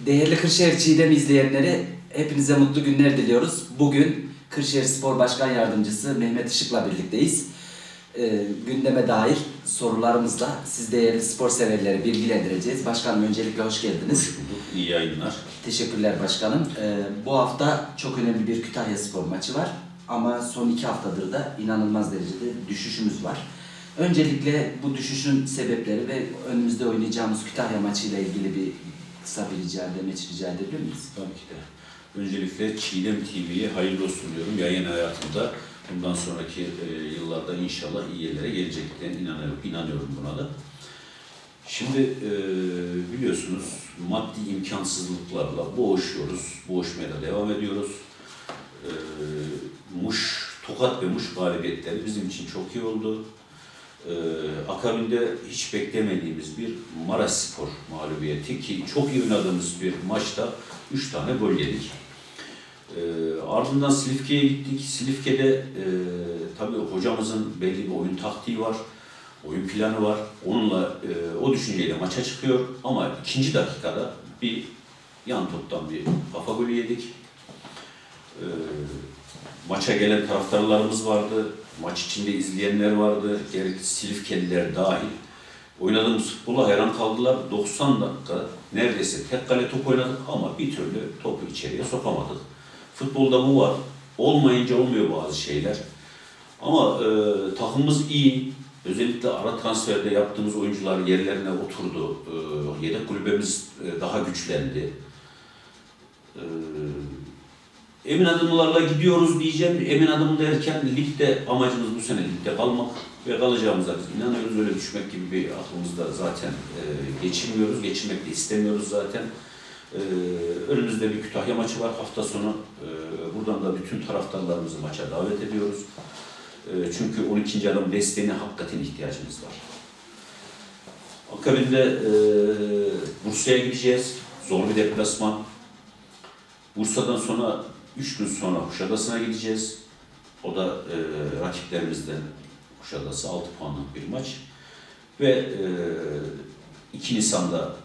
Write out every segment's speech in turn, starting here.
Değerli Kırşehir Çiğdem izleyenleri hepinize mutlu günler diliyoruz. Bugün Kırşehir Spor Başkan Yardımcısı Mehmet Işık'la birlikteyiz. Ee, gündeme dair sorularımızla siz değerli spor severleri bilgilendireceğiz. Başkanım öncelikle hoş geldiniz. Hoş bulduk. İyi yayınlar. Teşekkürler başkanım. Ee, bu hafta çok önemli bir Kütahya Spor maçı var. Ama son iki haftadır da inanılmaz derecede düşüşümüz var. Öncelikle bu düşüşün sebepleri ve önümüzde oynayacağımız Kütahya maçıyla ilgili bir kısa bir rica demeç rica edebilir miyiz? Tabii ki de. Öncelikle Çiğdem TV'ye hayırlı olsun diyorum. Yayın hayatında bundan sonraki e, yıllarda inşallah iyi yerlere geleceklerine inanıyorum, inanıyorum buna da. Şimdi e, biliyorsunuz maddi imkansızlıklarla boğuşuyoruz. Boğuşmaya da devam ediyoruz. E, Muş, Tokat ve Muş galibiyetleri bizim için çok iyi oldu. Ee, akabinde hiç beklemediğimiz bir Maraş Spor mağlubiyeti ki çok iyi oynadığımız bir maçta 3 tane gol yedik. Ee, ardından Silifke'ye gittik. Silifke'de e, tabii hocamızın belli bir oyun taktiği var, oyun planı var. Onunla e, o düşünceyle maça çıkıyor ama ikinci dakikada bir yan toptan bir kafa golü yedik. Ee, maça gelen taraftarlarımız vardı. Maç içinde izleyenler vardı. Gerek Silifkeliler dahil. Oynadığımız futbola hayran kaldılar. 90 dakika neredeyse tek kale top oynadık ama bir türlü topu içeriye sokamadık. Futbolda bu var. Olmayınca olmuyor bazı şeyler. Ama e, takımımız iyi. Özellikle ara transferde yaptığımız oyuncular yerlerine oturdu. E, yedek kulübemiz e, daha güçlendi. E, Emin adımlarla gidiyoruz diyeceğim. Emin adım derken ligde amacımız bu sene ligde kalmak ve kalacağımıza biz inanıyoruz. Öyle düşmek gibi bir aklımızda zaten e, geçirmiyoruz. Geçirmek de istemiyoruz zaten. E, önümüzde bir Kütahya maçı var hafta sonu. E, buradan da bütün taraftarlarımızı maça davet ediyoruz. E, çünkü 12. adam desteğine hakikaten ihtiyacımız var. Akabinde e, Bursa'ya gideceğiz. Zor bir deplasman. Bursa'dan sonra Üç gün sonra Kuşadası'na gideceğiz. O da e, rakiplerimizden Kuşadası 6 puanlık bir maç. Ve e, 2 Nisan'da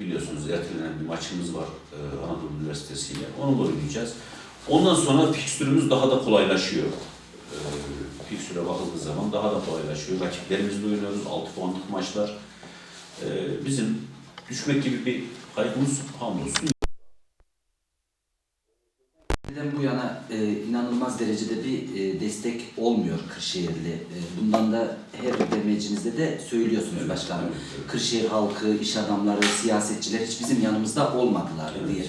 biliyorsunuz ertelenen bir maçımız var e, Anadolu Üniversitesi ile. Onu da oynayacağız. Ondan sonra fikstürümüz daha da kolaylaşıyor. E, fikstüre bakıldığı zaman daha da kolaylaşıyor. Rakiplerimizle oynuyoruz. 6 puanlık maçlar. E, bizim düşmek gibi bir kaygımız hamdolsun E, inanılmaz derecede bir e, destek olmuyor Kırşehirli. E, bundan da her demecinizde de söylüyorsunuz Evet, başkanım. evet, evet. Kırşehir halkı, iş adamları, siyasetçiler hiç bizim yanımızda olmadılar Evet. diye.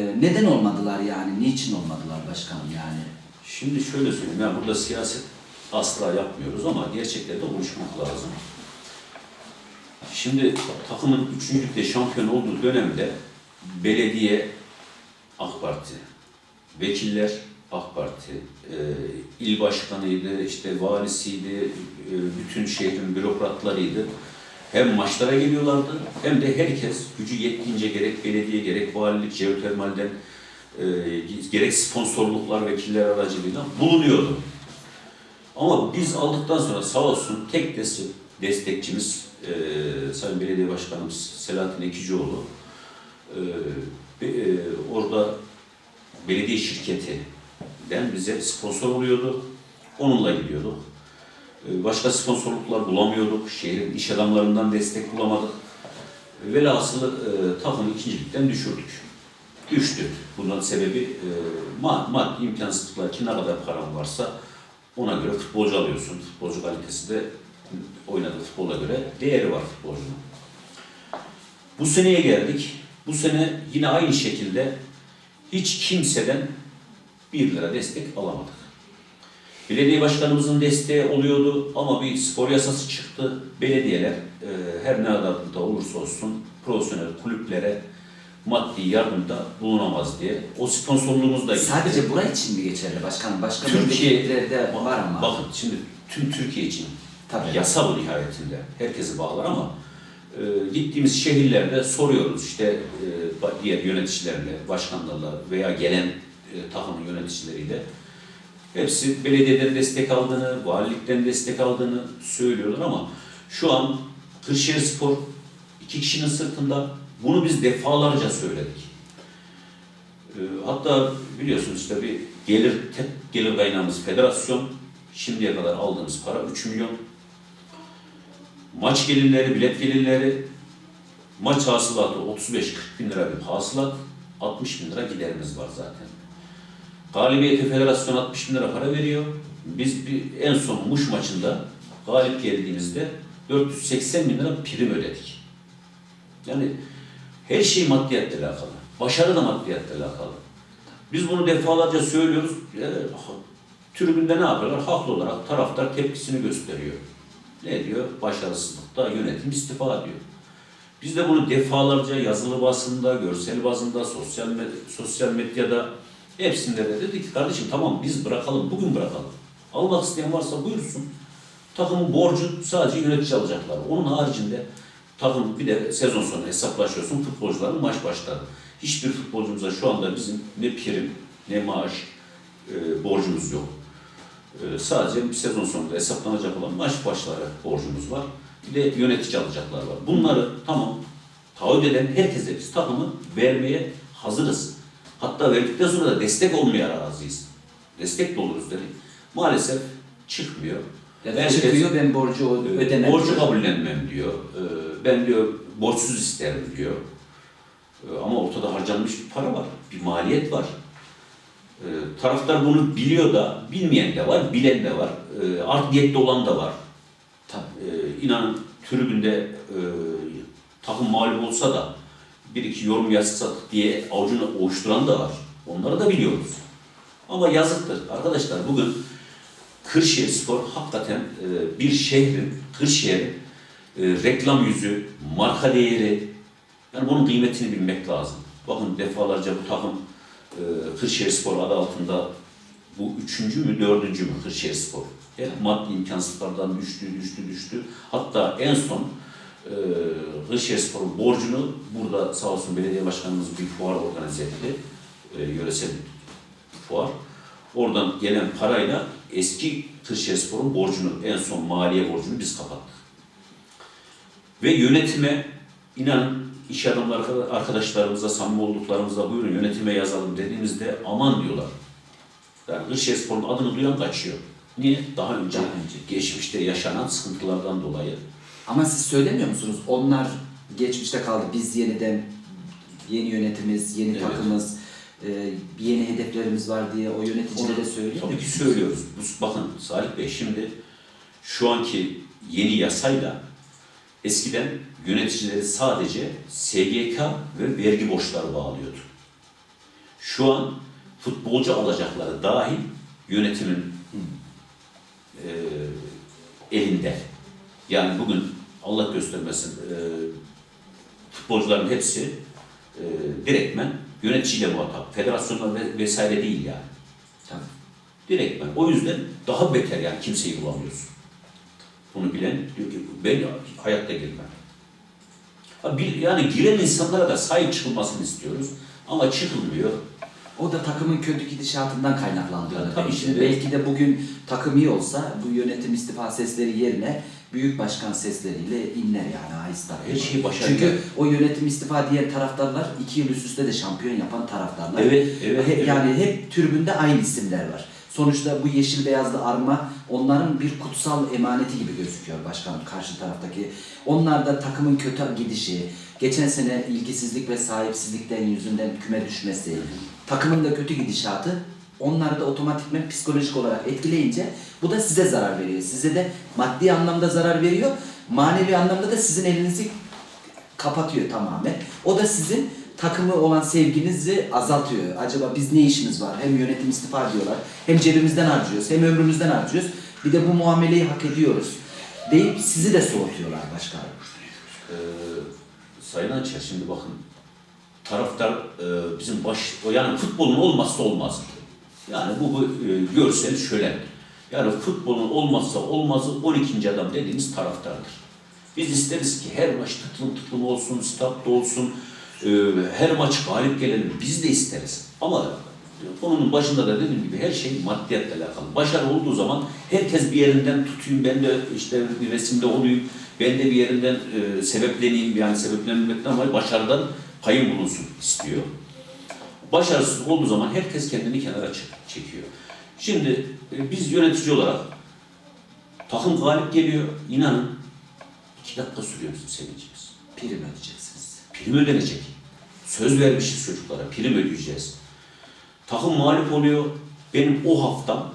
E, neden olmadılar yani? Niçin olmadılar başkanım yani? Şimdi şöyle söyleyeyim, yani burada siyaset asla yapmıyoruz ama gerçeklerde konuşmak lazım. Şimdi takımın üçüncülükte şampiyon olduğu dönemde belediye AK Parti, vekiller AK Parti, e, il başkanıydı, işte valisiydi, e, bütün şehrin bürokratlarıydı. Hem maçlara geliyorlardı hem de herkes gücü yettiğince gerek belediye gerek valilik, jeotermalden e, gerek sponsorluklar vekiller aracılığıyla bulunuyordu. Ama biz aldıktan sonra sağ olsun tek destek, destekçimiz e, Sayın Belediye Başkanımız Selahattin Ekicioğlu e, e, orada belediye şirketinden bize sponsor oluyordu. Onunla gidiyorduk. E, başka sponsorluklar bulamıyorduk. Şehrin iş adamlarından destek bulamadık. Velhasılı e, takımı ikincilikten düşürdük. Düştü. Bunun sebebi e, mad maddi imkansızlıklar ki ne kadar paran varsa ona göre futbolcu alıyorsun. Futbolcu kalitesi de oynadığı futbola göre değeri var futbolcunun. Bu seneye geldik. Bu sene yine aynı şekilde hiç kimseden bir lira destek alamadık. Belediye başkanımızın desteği oluyordu ama bir spor yasası çıktı. Belediyeler e, her ne kadar da olursa olsun profesyonel kulüplere maddi yardımda bulunamaz diye. O sponsorluğumuz da gitti. Sadece buraya için mi geçerli başkanım? Başka memleketlerde var ama. Bakın şimdi tüm Türkiye için Tabii. yasa bu nihayetinde. Herkesi bağlar ama e, gittiğimiz şehirlerde soruyoruz işte e, diğer yöneticilerle, başkanlarla veya gelen e, takımın yöneticileriyle hepsi belediyeden destek aldığını, valilikten destek aldığını söylüyorlar ama şu an Kırşehir Spor iki kişinin sırtında Bunu biz defalarca söyledik. Ee, hatta biliyorsunuz işte gelir, tek gelir kaynağımız federasyon. Şimdiye kadar aldığımız para 3 milyon. Maç gelirleri, bilet gelirleri, maç hasılatı 35-40 bin lira bir hasılat, 60 bin lira giderimiz var zaten. Galibiyete federasyon 60 bin lira para veriyor. Biz bir, en son Muş maçında galip geldiğimizde 480 bin lira prim ödedik. Yani her şey maddiyatla alakalı. Başarı da maddiyatla alakalı. Biz bunu defalarca söylüyoruz. E, tribünde ne yapıyorlar? Haklı olarak taraftar tepkisini gösteriyor. Ne diyor? Başarısızlıkta yönetim istifa diyor. Biz de bunu defalarca yazılı basında, görsel basında, sosyal med sosyal medyada hepsinde de dedik ki kardeşim tamam biz bırakalım, bugün bırakalım. Almak isteyen varsa buyursun. Takımın borcu sadece yönetici alacaklar. Onun haricinde takım bir de sezon sonu hesaplaşıyorsun futbolcuların maç başları. Hiçbir futbolcumuza şu anda bizim ne prim ne maaş e, borcumuz yok. E, sadece bir sezon sonunda hesaplanacak olan maç başları borcumuz var. Bir de yönetici alacaklar var. Bunları tamam taahhüt eden herkese biz takımı vermeye hazırız. Hatta verdikten sonra da destek olmaya razıyız. Destek de oluruz dedik. Maalesef çıkmıyor. Ya Herkes- çıkıyor ben borcu ödemem. Borcu diyor. kabullenmem diyor. Ee, Ben diyor borçsuz isterim diyor. Ee, Ama ortada harcanmış bir para var, bir maliyet var. Ee, Taraftar bunu biliyor da, bilmeyen de var, bilen de var. Ee, Art niyetli olan da var. Tabii. Ee, İnanın tribünde e, takım mağlup olsa da bir iki yorum yazsak diye avucunu ovuşturan da var. Onları da biliyoruz. Ama yazıktır. Arkadaşlar bugün Kırşehir Spor hakikaten e, bir şehrin, Kırşehir'in e, reklam yüzü, marka değeri, yani bunun kıymetini bilmek lazım. Bakın defalarca bu takım e, Kırşehir Spor adı altında bu üçüncü mü, dördüncü mü Kırşehir Spor? Hep maddi imkansızlardan düştü, düştü, düştü. Hatta en son e, Kırşehir Spor'un borcunu burada sağ olsun belediye başkanımız bir fuar organize etti. E, yöresel fuar. Oradan gelen parayla eski Kırşehir Spor'un borcunu, en son maliye borcunu biz kapattık. Ve yönetime inanın iş adamları arkadaşlarımıza, samimi olduklarımıza buyurun yönetime yazalım dediğimizde aman diyorlar. Yani Kırşehir Spor'un adını duyan kaçıyor. Niye? Daha önce, Daha önce. geçmişte yaşanan sıkıntılardan dolayı. Ama siz söylemiyor musunuz? Onlar geçmişte kaldı. Biz yeniden yeni yönetimiz, yeni Evet. takımız, e, yeni hedeflerimiz var diye o yöneticilere söylüyor Tabii ki söylüyoruz. Bakın Salih Bey şimdi şu anki yeni yasayla eskiden yöneticileri sadece SGK ve vergi borçları bağlıyordu. Şu an futbolcu alacakları dahil yönetimin e, elinde. Yani bugün Allah göstermesin e, futbolcuların hepsi e, direktmen yöneticiyle muhatap. Federasyonla ve, vesaire değil yani. Tabii. Direktmen. O yüzden daha beter yani kimseyi bulamıyorsun. Bunu bilen diyor ki ben hayatta girmem. Yani giren insanlara da sahip çıkılmasını istiyoruz ama çıkılmıyor. O da takımın kötü gidişatından kaynaklanıyor. Ya tabii Şimdi belki de bugün takım iyi olsa bu yönetim istifa sesleri yerine büyük başkan sesleriyle inler yani ahiste. Her şeyi başarıyor. Çünkü o yönetim istifa diyen taraftarlar iki yıl üst üste de şampiyon yapan taraftarlar. Evet, evet, He- evet. Yani hep tribünde aynı isimler var. Sonuçta bu yeşil beyazlı arma onların bir kutsal emaneti gibi gözüküyor başkanım karşı taraftaki. Onlar da takımın kötü gidişi, geçen sene ilgisizlik ve sahipsizlikten yüzünden küme düşmesi, takımın da kötü gidişatı onları da otomatikmen psikolojik olarak etkileyince bu da size zarar veriyor. Size de maddi anlamda zarar veriyor. Manevi anlamda da sizin elinizi kapatıyor tamamen. O da sizin takımı olan sevginizi azaltıyor. Acaba biz ne işimiz var? Hem yönetim istifa diyorlar, hem cebimizden harcıyoruz, hem ömrümüzden harcıyoruz. Bir de bu muameleyi hak ediyoruz. Deyip sizi de soğutuyorlar başkanım. Ee, Sayın Hançer şimdi bakın taraftar e, bizim baş o yani futbolun olmazsa olmaz. Yani bu, bu e, görsel şölen. Yani futbolun olmazsa olmazı 12. adam dediğimiz taraftardır. Biz isteriz ki her maç tıklım tıklım olsun, statta olsun, e, her maç galip gelelim. Biz de isteriz. Ama konunun başında da dediğim gibi her şey maddiyatla alakalı. Başarı olduğu zaman herkes bir yerinden tutayım, ben de işte bir resimde olayım, Ben de bir yerinden e, sebepleneyim yani sebeplenmekten ama başarıdan payım bulunsun istiyor. Başarısız olduğu zaman herkes kendini kenara çek- çekiyor. Şimdi e, biz yönetici olarak takım galip geliyor. İnanın iki dakika sürüyor bizim sevincimiz. Prim ödeyeceksiniz. Prim ödenecek. Söz vermişiz çocuklara. Prim ödeyeceğiz. Takım mağlup oluyor. Benim o haftam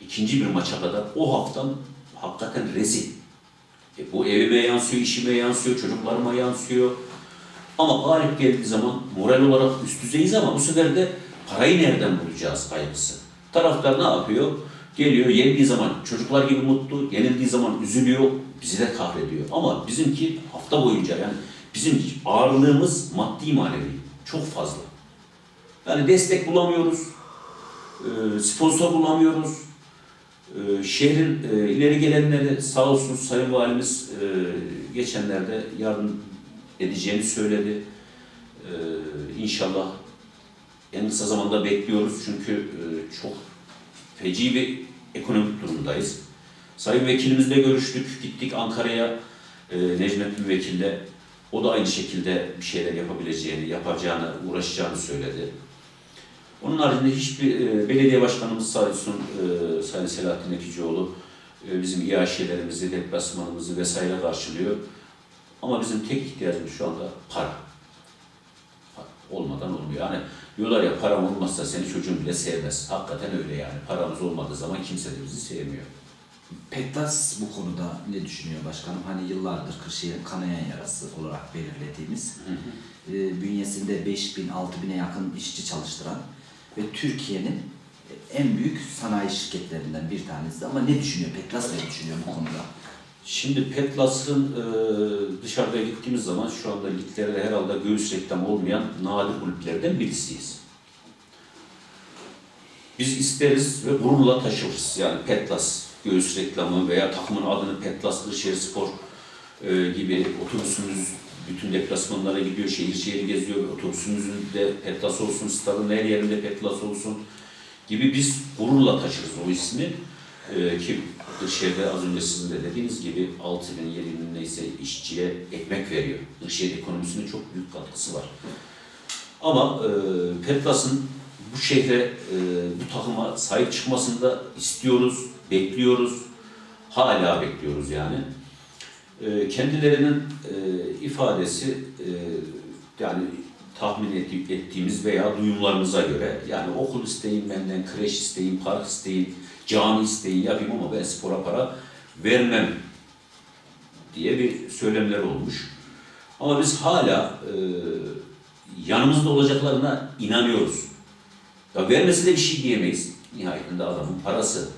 ikinci bir maça kadar o haftam hakikaten rezil. E, bu evime yansıyor, işime yansıyor, çocuklarıma yansıyor. Ama galip geldiği zaman moral olarak üst düzeyiz ama bu sefer de parayı nereden bulacağız kaygısı. Taraftar ne yapıyor? Geliyor, yendiği zaman çocuklar gibi mutlu, yenildiği zaman üzülüyor, bizi de kahrediyor. Ama bizimki hafta boyunca yani bizim ağırlığımız maddi manevi çok fazla. Yani destek bulamıyoruz, e, sponsor bulamıyoruz. E, Şehrin e, ileri gelenleri sağ olsun Sayın Valimiz geçenlerde yardım edeceğini söyledi. İnşallah en kısa zamanda bekliyoruz çünkü çok feci bir ekonomik durumdayız. Sayın Vekilimizle görüştük, gittik Ankara'ya Necmettin Vekil'le. O da aynı şekilde bir şeyler yapabileceğini, yapacağını, uğraşacağını söyledi. Onun haricinde hiçbir e, belediye başkanımız sağ e, Sayın Selahattin Ekicioğlu e, bizim iaşelerimizi, deplasmanımızı vesaire karşılıyor. Ama bizim tek ihtiyacımız şu anda para. Para Olmadan olmuyor. Yani diyorlar ya param olmazsa seni çocuğun bile sevmez. Hakikaten öyle yani. Paramız olmadığı zaman kimse de bizi sevmiyor. Pektas bu konuda ne düşünüyor başkanım? Hani yıllardır Kırşehir'in kanayan yarası olarak belirlediğimiz e, bünyesinde 5000 6000'e yakın işçi çalıştıran ve Türkiye'nin en büyük sanayi şirketlerinden bir tanesi. Ama ne düşünüyor? Pektas ne düşünüyor bu konuda? Şimdi Petlas'ın e, dışarıda gittiğimiz zaman şu anda liglerde herhalde göğüs reklamı olmayan nadir kulüplerden birisiyiz. Biz isteriz ve gururla taşırız. Yani Petlas göğüs reklamı veya takımın adını Petlas Kırşehir Spor e, gibi otobüsümüz bütün deplasmanlara gidiyor, şehir şehir geziyor. Otobüsümüzün de Petlas olsun, stadın her yerinde Petlas olsun gibi biz gururla taşırız o ismi. E, ki Kırşehir'de az önce sizin de dediğiniz gibi 6 bin, 7 bin neyse işçiye ekmek veriyor. Kırşehir ekonomisine çok büyük katkısı var. Ama e, Petlas'ın bu şehre, e, bu takıma sahip çıkmasını da istiyoruz, bekliyoruz. Hala bekliyoruz yani. E, kendilerinin e, ifadesi e, yani tahmin etti- ettiğimiz veya duyumlarımıza göre yani okul isteyin benden, kreş isteyin, park isteyin, cami isteyin yapayım ama ben spora para vermem diye bir söylemler olmuş. Ama biz hala e, yanımızda olacaklarına inanıyoruz. Ya vermesi de bir şey diyemeyiz. Nihayetinde adamın parası.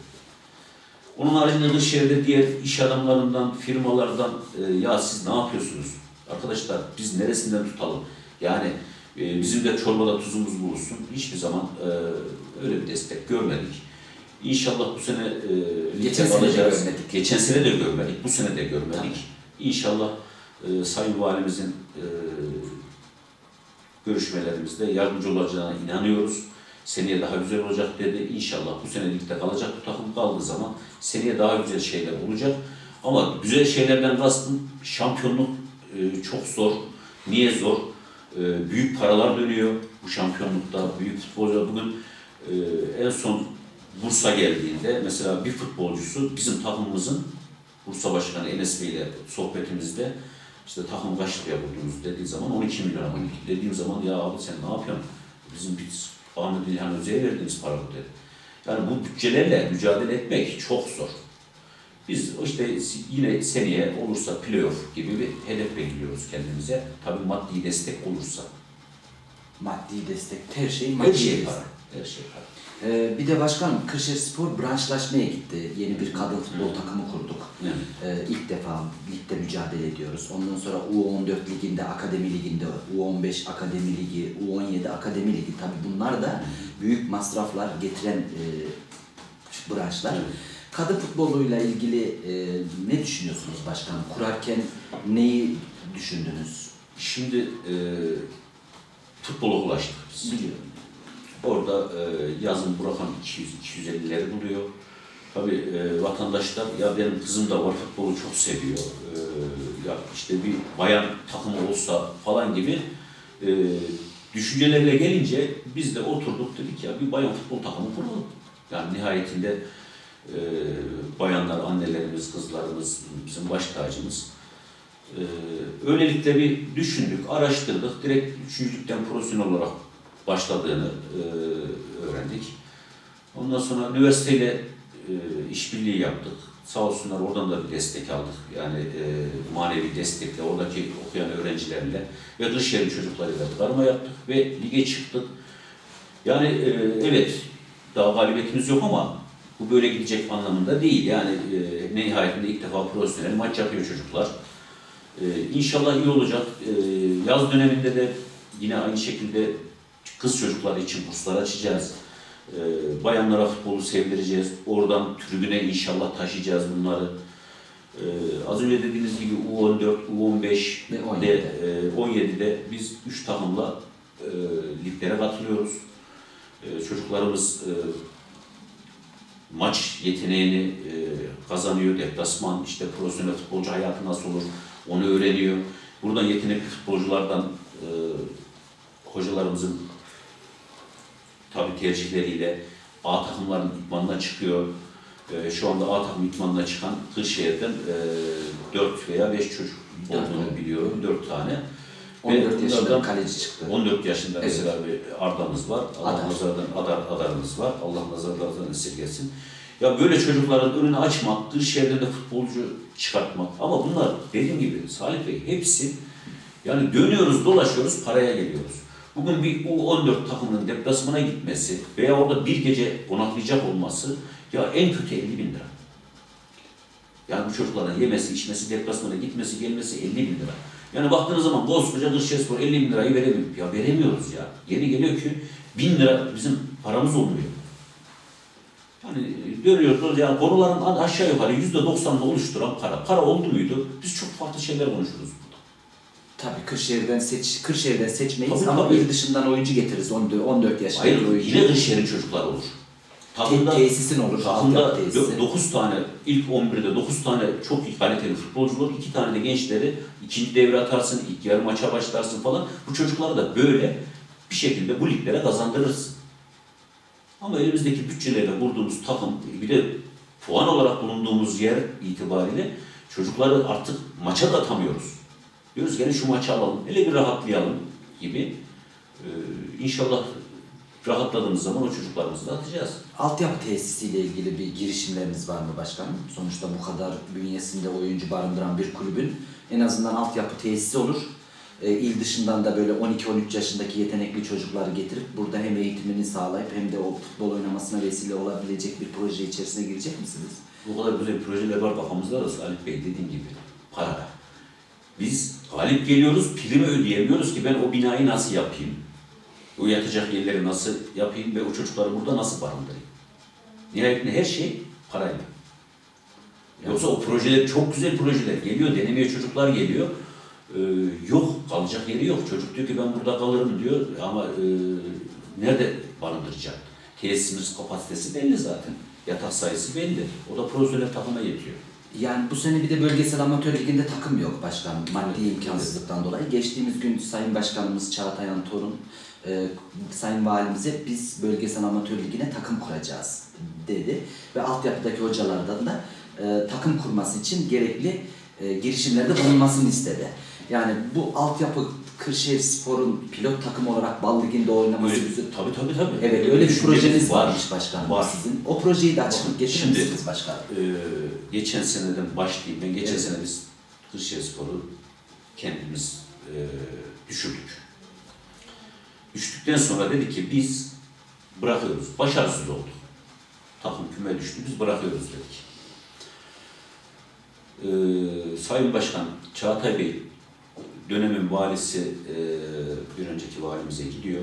Onun haricinde Kırşehir'de diğer iş adamlarından, firmalardan e, ya siz ne yapıyorsunuz? Arkadaşlar biz neresinden tutalım? Yani e, bizim de çorbada tuzumuz bulunsun. Hiçbir zaman e, öyle bir destek görmedik. İnşallah bu sene e, Geçen sene de kalacağız. görmedik. Geçen sene de görmedik, bu sene de görmedik. Tabii. İnşallah e, Sayın Valimizin e, görüşmelerimizde yardımcı olacağına inanıyoruz. Seneye daha güzel olacak dedi. İnşallah bu sene ligde kalacak bu takım kaldığı zaman seneye daha güzel şeyler olacak. Ama güzel şeylerden kastım şampiyonluk e, çok zor. Niye zor? E, büyük paralar dönüyor bu şampiyonlukta. Büyük futbolcular bugün e, en son Bursa geldiğinde mesela bir futbolcusu bizim takımımızın Bursa Başkanı Enes Bey ile sohbetimizde işte takım kaç liraya buldunuz dediği zaman 12 milyon ama dediğim zaman ya abi sen ne yapıyorsun? Bizim biz Ahmet İlhan Öze'ye verdiğimiz para bu dedi. Yani bu bütçelerle mücadele etmek çok zor. Biz işte yine seneye olursa playoff gibi bir hedef belirliyoruz kendimize. Tabii maddi destek olursa. Maddi destek, her şey maddi Her şey destek. para. Her şey para. Ee, bir de başkanım Kırşehir Spor branşlaşmaya gitti. Yeni bir kadın futbol takımı kurduk. Yani. Ee, ilk defa ligde mücadele ediyoruz. Ondan sonra U14 liginde, akademi liginde, U15 akademi ligi, U17 akademi ligi. Tabii bunlar da büyük masraflar getiren e, branşlar. Evet. Kadın futboluyla ilgili e, ne düşünüyorsunuz başkanım? Kurarken neyi düşündünüz? Şimdi e, futbola ulaştık biz. Biliyorum. Orada e, yazın Burakan 200-250'leri buluyor. Tabii e, vatandaşlar ya benim kızım da var futbolu çok seviyor. E, ya işte bir bayan takımı olsa falan gibi e, düşüncelerle gelince biz de oturduk dedik ya bir bayan futbol takımı kuralım. Yani nihayetinde e, bayanlar, annelerimiz, kızlarımız bizim baş tacımız. E, öylelikle bir düşündük, araştırdık. Direkt üçüncülükten profesyonel olarak başladığını e, öğrendik. Ondan sonra üniversiteyle e, işbirliği yaptık. Sağ olsunlar oradan da bir destek aldık. Yani e, manevi destekle, oradaki okuyan öğrencilerle ve Kırşehir'in çocuklarıyla karma yaptık ve lige çıktık. Yani e, evet daha galibiyetimiz yok ama bu böyle gidecek anlamında değil. Yani e, nihayetinde ilk defa profesyonel maç yapıyor çocuklar. E, inşallah iyi olacak. E, yaz döneminde de yine aynı şekilde kız çocukları için kurslar açacağız. E, bayanlara futbolu sevdireceğiz. Oradan tribüne inşallah taşıyacağız bunları. E, az önce dediğiniz gibi U14, U15 Ve de 17'de. e, 17'de biz 3 takımla e, liglere katılıyoruz. E, çocuklarımız e, maç yeteneğini e, kazanıyor. Deplasman, işte profesyonel futbolcu hayatı nasıl olur onu öğreniyor. Buradan yetenekli futbolculardan e, hocalarımızın tabi tercihleriyle A takımların idmanına çıkıyor. E, şu anda A takım idmanına çıkan Kırşehir'den e, 4 veya 5 çocuk Dört olduğunu oldu. biliyorum. 4 tane. 14 yaşında kaleci çıktı. 14 yaşında Evet. mesela bir Arda'mız var. Allah Adar. nazardan Adar, Adar'ımız var. Allah nazarlardan esirgesin. Ya böyle çocukların önünü açmak, Kırşehir'de de futbolcu çıkartmak. Ama bunlar dediğim gibi Salih Bey hepsi yani dönüyoruz, dolaşıyoruz, paraya geliyoruz. Bugün bir U14 takımının deplasmana gitmesi veya orada bir gece konaklayacak olması ya en kötü 50 bin lira. Yani bu çocukların yemesi, içmesi, deplasmana gitmesi, gelmesi 50 bin lira. Yani baktığınız zaman koskoca Kırşehirspor 50 bin lirayı veremiyor. Ya veremiyoruz ya. Yeni geliyor ki 1000 lira bizim paramız olmuyor. Yani dönüyoruz yani konuların aşağı yukarı %90'ını oluşturan para. Para oldu muydu? Biz çok farklı şeyler konuşuruz. Tabii Kırşehir'den seç Kırşehir'den seçmeyiz Tabii, ama tabii. il dışından oyuncu getiririz. 14, 14 yaşında Hayır, oyuncu. yine Kırşehir'in çocukları olur. Te- tesisin olur. Takımda altyapı tesisi. 9 tane, ilk 11'de 9 tane çok iyi kaliteli futbolcu olur. 2 tane de gençleri ikinci devre atarsın, ilk yarı maça başlarsın falan. Bu çocukları da böyle bir şekilde bu liglere kazandırırsın. Ama elimizdeki bütçelerle kurduğumuz takım, bir de puan olarak bulunduğumuz yer itibariyle çocukları artık maça da atamıyoruz. Diyoruz gelin şu maçı alalım, hele bir rahatlayalım gibi. Ee, inşallah rahatladığımız zaman o çocuklarımızı da atacağız. Altyapı tesisiyle ilgili bir girişimleriniz var mı başkanım? Sonuçta bu kadar bünyesinde oyuncu barındıran bir kulübün en azından altyapı tesisi olur. E, il dışından da böyle 12-13 yaşındaki yetenekli çocukları getirip burada hem eğitimini sağlayıp hem de o futbol oynamasına vesile olabilecek bir proje içerisine girecek misiniz? Bu kadar güzel projeler var kafamızda da Salih Bey dediğim gibi para. Biz galip geliyoruz, primi ödeyemiyoruz ki ben o binayı nasıl yapayım? O yatacak yerleri nasıl yapayım ve o çocukları burada nasıl barındırayım? Nihayetinde her şey parayla. Yoksa o projeler çok güzel projeler geliyor, denemeye çocuklar geliyor. Ee, yok, kalacak yeri yok. Çocuk diyor ki ben burada kalırım diyor ama e, nerede barındıracak? Tesisimiz kapasitesi belli zaten. Yatak sayısı belli. O da profesyonel takıma yetiyor. Yani bu sene bir de bölgesel amatör liginde takım yok başkanım maddi imkansızlıktan dolayı. Geçtiğimiz gün Sayın Başkanımız Çağatayan Torun e, Sayın Valimize biz bölgesel amatör ligine takım kuracağız dedi. Ve altyapıdaki hocalardan da e, takım kurması için gerekli e, girişimlerde bulunmasını istedi. Yani bu altyapı Kırşehir Spor'un pilot takım olarak Bal Ligi'nde oynaması Öyle, bizi... tabii tabii tabii. Evet öyle bir düşüncemiz projeniz varmış başkanım Var. sizin. O projeyi de açıklık getirir misiniz başkanım? Ee, geçen seneden başlayayım. Ben geçen Evet. sene biz Kırşehirspor'u kendimiz e, düşürdük. Düştükten sonra dedik ki biz bırakıyoruz. Başarısız olduk. Takım küme düştü. Biz bırakıyoruz dedik. Ee, Sayın Başkan Çağatay Bey dönemin valisi e, bir önceki valimize gidiyor.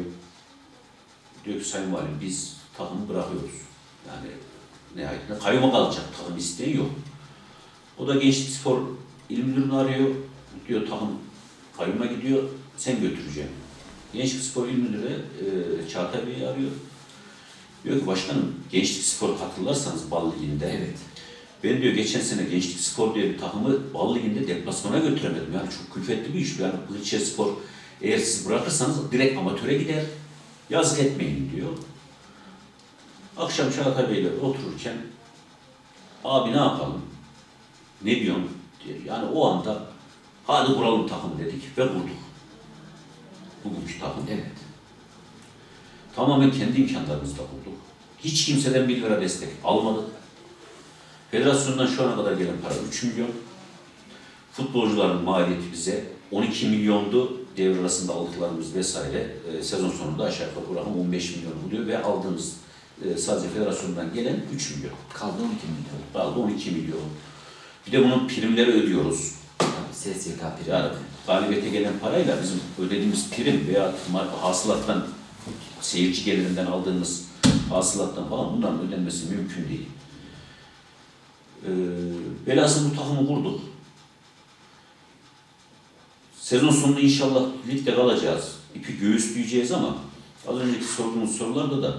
Diyor ki Sayın Valim biz takımı bırakıyoruz. Yani nihayetinde kayyuma kalacak takım isteği yok. O da Gençlik Spor İl Müdürünü arıyor. Diyor takım kayyuma gidiyor. Sen götüreceksin. Gençlik Spor İl Müdürü e, Çağatay Bey'i arıyor. Diyor ki başkanım gençlik spor hatırlarsanız Bal Ligi'nde. Evet. Ben diyor geçen sene Gençlik Spor diye bir takımı Bal Ligi'nde deplasmana götüremedim. Yani çok külfetli bir iş. Yani Kılıçdaroğlu Spor eğer siz bırakırsanız direkt amatöre gider. Yazık etmeyin diyor. Akşam Çağatay Bey'le otururken abi ne yapalım? Ne diyorsun? diye. Yani o anda hadi kuralım takım dedik ve kurduk. Bugünkü takım. Evet. Tamamen kendi imkanlarımızla kurduk. Hiç kimseden bir lira destek almadık. Federasyondan şu ana kadar gelen para 3 milyon. Futbolcuların maliyeti bize 12 milyondu. Devre arasında aldıklarımız vesaire. E, sezon sonunda aşağı yukarı bu rakam 15 milyon buluyor ve aldığımız e, sadece federasyondan gelen 3 milyon. Kaldı 12 milyon. Kaldı 12 milyon. Bir de bunun primleri ödüyoruz. SSK primi. Yani galibiyete gelen parayla bizim ödediğimiz prim veya hasılattan, seyirci gelirinden aldığımız hasılattan falan bunların ödenmesi mümkün değil. Ee, velhasıl bu takımı kurduk. Sezon sonunda inşallah ligde kalacağız. İpi göğüsleyeceğiz ama az önceki sorduğunuz sorularda da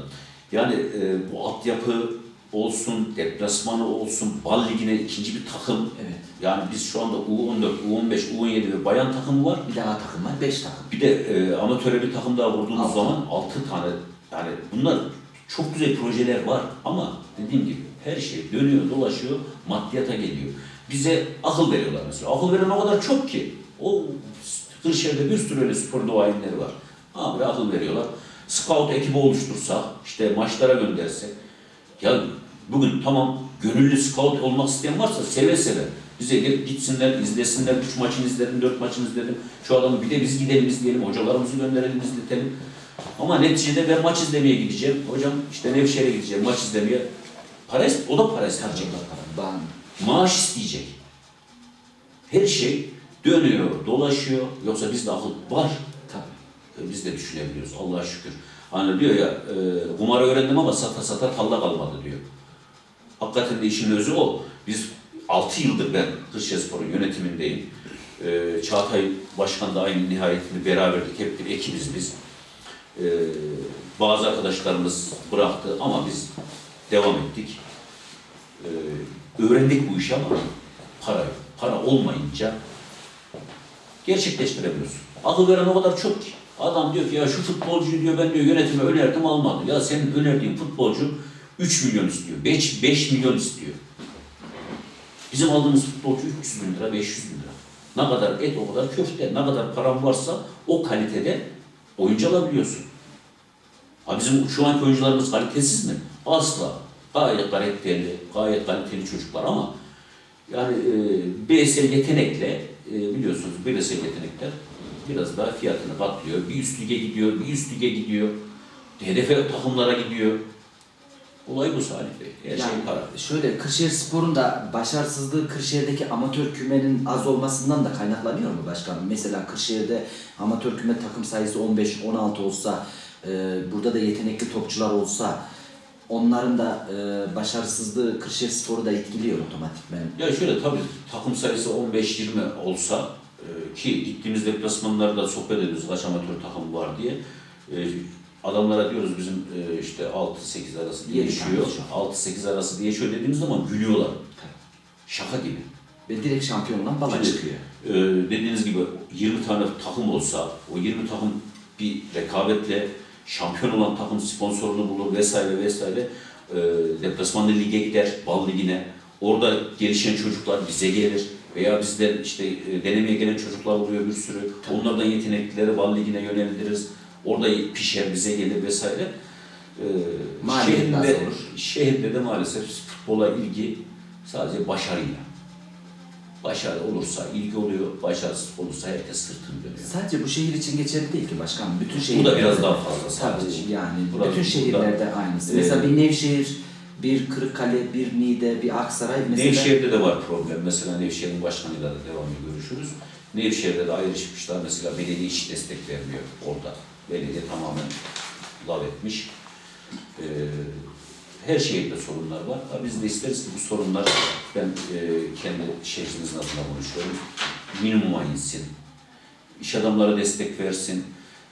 yani e, bu altyapı olsun, deplasmanı olsun, bal ligine ikinci bir takım Evet. yani biz şu anda U14, U15, U17 ve bayan takımı var. Bir daha takım var, 5 takım. Bir de e, amatöre bir takım daha vurduğumuz Altı. zaman 6 tane yani bunlar çok güzel projeler var ama dediğim gibi her şey dönüyor dolaşıyor maddiyata geliyor. Bize akıl veriyorlar mesela. Akıl veren o kadar çok ki. O Kırşehir'de bir sürü öyle spor duayenleri var. Abi akıl veriyorlar. Scout ekibi oluştursak, işte maçlara göndersek. Ya bugün tamam gönüllü scout olmak isteyen varsa seve seve. Bize gitsinler, izlesinler. Üç maçını izledim, dört maçını izledim. Şu adamı bir de biz gidelim izleyelim. Hocalarımızı gönderelim, izletelim. Ama neticede ben maç izlemeye gideceğim. Hocam işte Nevşehir'e gideceğim maç izlemeye. Para, o da para isteyecek. Ben Maaş isteyecek. Her şey dönüyor, dolaşıyor. Yoksa bizde akıl var. tabii. E, Biz de düşünebiliyoruz Allah'a şükür. Hani diyor ya, e, kumarı öğrendim ama sata sata talla kalmadı diyor. Hakikaten de işin özü o. Biz 6 yıldır ben Kırşehirspor'un yönetimindeyim. E, Çağatay Başkan da aynı nihayetini beraberdik. Hep bir ekibiz biz. E, bazı arkadaşlarımız bıraktı ama biz devam ettik. E, öğrendik bu işi ama para. Para olmayınca gerçekleştiremiyorsun. Akıl veren o kadar çok ki. Adam diyor ki ya şu futbolcuyu diyor ben diyor yönetime önerdim almadı. Ya senin önerdiğin futbolcu 3 milyon istiyor, 5, 5 milyon istiyor. Bizim aldığımız futbolcu 300 bin lira, 500 bin lira. Ne kadar et o kadar köfte, ne kadar param varsa o kalitede oyuncu alabiliyorsun. Ha bizim şu anki oyuncularımız kalitesiz mi? Asla. Gayet kaliteli, gayet kaliteli çocuklar ama yani e, bireysel yetenekle e, biliyorsunuz bireysel yetenekler biraz daha fiyatını katlıyor. Bir üst lige gidiyor, bir üst lige gidiyor. Hedefe takımlara gidiyor. Olay bu Salih Bey. Her şey Yani para. şöyle Kırşehir Spor'un da başarısızlığı Kırşehir'deki amatör kümenin az olmasından da kaynaklanıyor mu başkanım? Mesela Kırşehir'de amatör küme takım sayısı 15-16 olsa, e, burada da yetenekli topçular olsa onların da e, başarısızlığı Kırşehir Spor'u da etkiliyor otomatikmen. Ya şöyle tabii takım sayısı 15-20 olsa e, ki gittiğimiz deplasmanlarda sohbet ediyoruz kaç amatör takım var diye. E, adamlara diyoruz bizim e, işte 6-8 arası değişiyor. tane 6-8 arası değişiyor dediğimiz zaman gülüyorlar. Şaka gibi. Ve direkt şampiyondan bala Şimdi, çıkıyor. e, dediğiniz gibi 20 tane takım olsa o 20 takım bir rekabetle şampiyon olan takım sponsorunu bulur vesaire vesaire e, deplasmanda lige gider, bal ligine. Orada gelişen çocuklar bize gelir veya bizden işte e, denemeye gelen çocuklar oluyor bir sürü. Tabii. Onlardan yeteneklileri bal ligine yöneltiriz. Orada pişer bize gelir vesaire. E, şehirde, olur. şehirde de maalesef futbola ilgi sadece başarıyla. Başarı olursa ilgi oluyor, başarısız olursa herkes sırtını dönüyor. Sadece bu şehir için geçerli değil ki başkanım. Bütün Bu şehirlerde. da biraz daha fazla sadece. Tabii yani Burası- bütün şehirlerde aynısı. Ee, mesela bir Nevşehir, bir Kırıkkale, bir Niğde, bir Aksaray mesela. Nevşehir'de de var problem. Mesela Nevşehir'in başkanıyla da devamlı görüşürüz. Nevşehir'de de ayrışmışlar. Mesela belediye hiç destek vermiyor orada. Belediye tamamen lav etmiş. Ee, her şehirde sorunlar var. Ha, Biz de isteriz ki bu sorunlar, ben e, kendi şehrimizin adına konuşuyorum, minimuma insin. İş adamları destek versin,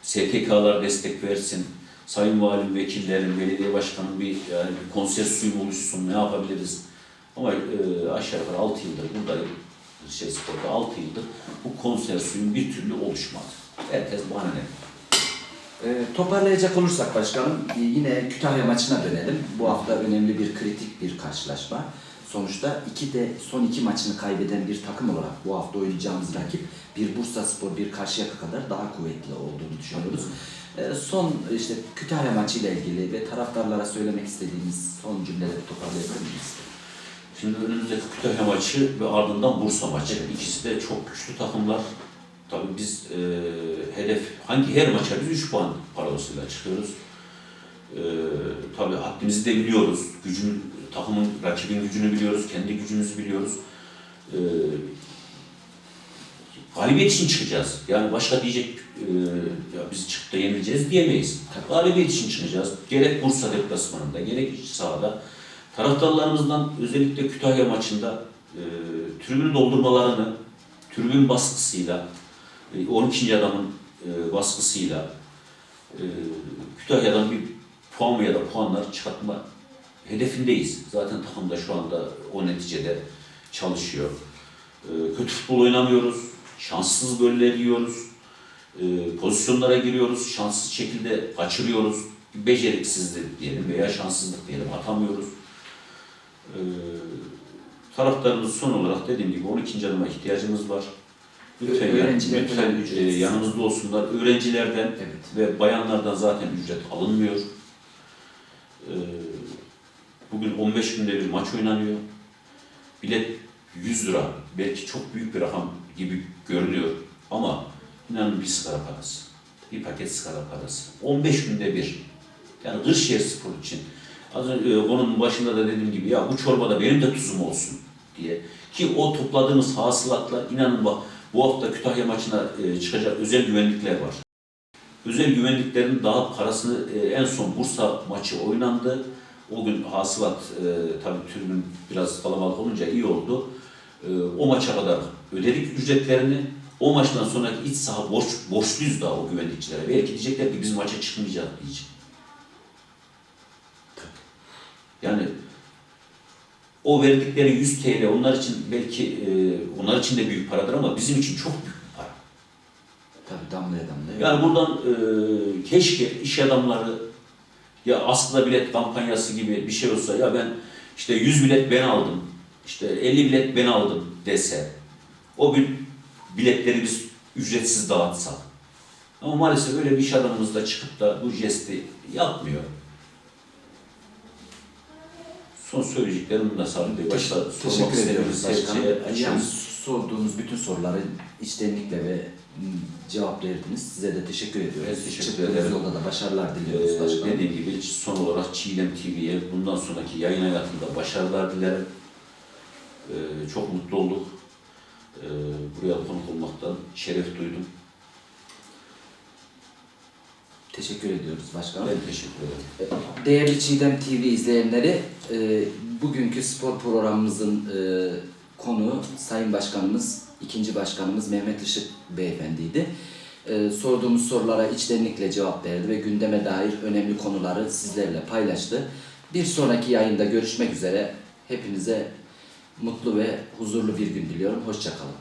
STK'lar destek versin. sayın valim, vekillerin, belediye başkanının bir yani bir konsensüsü oluşsun, ne yapabiliriz? Ama e, aşağı yukarı 6 yıldır buradayım. Şey sporda 6 yıldır bu konsensüsün bir türlü oluşmadı. Herkes bana Ee, toparlayacak olursak başkanım e, yine Kütahya maçına dönelim. Bu hafta önemli bir kritik bir karşılaşma. Sonuçta iki de son iki maçını kaybeden bir takım olarak bu hafta oynayacağımız rakip bir Bursa Spor, bir Karşıyaka kadar daha kuvvetli olduğunu düşünüyoruz. Ee, son işte Kütahya maçıyla ilgili ve taraftarlara söylemek istediğimiz son cümleleri toparlayabilir miyiz? Şimdi önümüzdeki Kütahya maçı ve ardından Bursa maçı. İkisi de çok güçlü takımlar. Tabii biz e, hedef, hangi her maça biz 3 puan parolasıyla çıkıyoruz. E, tabii haddimizi de biliyoruz. Gücün, takımın, rakibin gücünü biliyoruz, kendi gücümüzü biliyoruz. E, galibiyet için çıkacağız. Yani başka diyecek, e, ya biz çıkıp da yenileceğiz diyemeyiz. Galibiyet için çıkacağız. Gerek Bursa deplasmanında, gerek iç sahada. Taraftarlarımızdan özellikle Kütahya maçında e, tribünü doldurmalarını, tribün baskısıyla, 12. adamın e, baskısıyla e, Kütahya'dan bir puan ya da puanlar çıkartma hedefindeyiz. Zaten takım da şu anda o neticede çalışıyor. E, kötü futbol oynamıyoruz, şanssız goller yiyoruz, e, pozisyonlara giriyoruz, şanssız şekilde kaçırıyoruz. Beceriksizlik diyelim veya şanssızlık diyelim atamıyoruz. E, taraftarımız son olarak dediğim gibi 12. adıma ihtiyacımız var. Lütfen, Öğrenciler lütfen falan e, ücretsiz. yanımızda olsunlar. Öğrencilerden Evet. ve bayanlardan zaten ücret alınmıyor. E, bugün 15 günde bir maç oynanıyor. Bilet 100 lira. Belki çok büyük bir rakam gibi görünüyor. Ama inanın bir sigara parası. Bir paket sigara parası. 15 günde bir. Yani Kırşehir Spor için. Az önce e, konunun başında da dediğim gibi ya bu çorbada benim de tuzum olsun diye. Ki o topladığımız hasılatlar inanın bak bu hafta Kütahya maçına e, çıkacak özel güvenlikler var. Özel güvenliklerin daha parasını e, en son Bursa maçı oynandı. O gün hasılat e, tabii tribün biraz kalabalık olunca iyi oldu. E, o maça kadar ödedik ücretlerini. O maçtan sonraki iç saha borç, borçluyuz daha o güvenlikçilere. Belki diyecekler ki biz maça çıkmayacağız diyecek. Yani o verdikleri 100 TL onlar için belki e, onlar için de büyük paradır ama bizim için çok büyük bir para. Tabii damlaya damlaya. Yani buradan e, keşke iş adamları ya aslında bilet kampanyası gibi bir şey olsa ya ben işte 100 bilet ben aldım, işte 50 bilet ben aldım dese o gün biletleri biz ücretsiz dağıtsak. Ama maalesef öyle bir iş adamımız da çıkıp da bu jesti yapmıyor. Son söyleyeceklerim bunlar Sabri Bey. Başta sormak Teşekkür ediyoruz istediğiniz her şeye başkanım. Yani açığız. sorduğumuz bütün soruları içtenlikle ve m, cevap verdiniz. Size de teşekkür ediyoruz. Ben teşekkür Çıktığınız ederim. yolda da başarılar diliyoruz Ee, başkanım. dediğim gibi son olarak Çiğdem TV'ye bundan sonraki yayın hayatında başarılar dilerim. Ee, çok mutlu olduk. Ee, buraya konuk olmaktan şeref duydum. Teşekkür ediyoruz başkanım. Ben teşekkür ederim. Değerli Çiğdem TV izleyenleri, e, bugünkü spor programımızın e, konuğu Sayın Başkanımız, ikinci Başkanımız Mehmet Işık Beyefendiydi. E, sorduğumuz sorulara içtenlikle cevap verdi ve gündeme dair önemli konuları sizlerle paylaştı. Bir sonraki yayında görüşmek üzere. Hepinize mutlu ve huzurlu bir gün diliyorum. Hoşçakalın.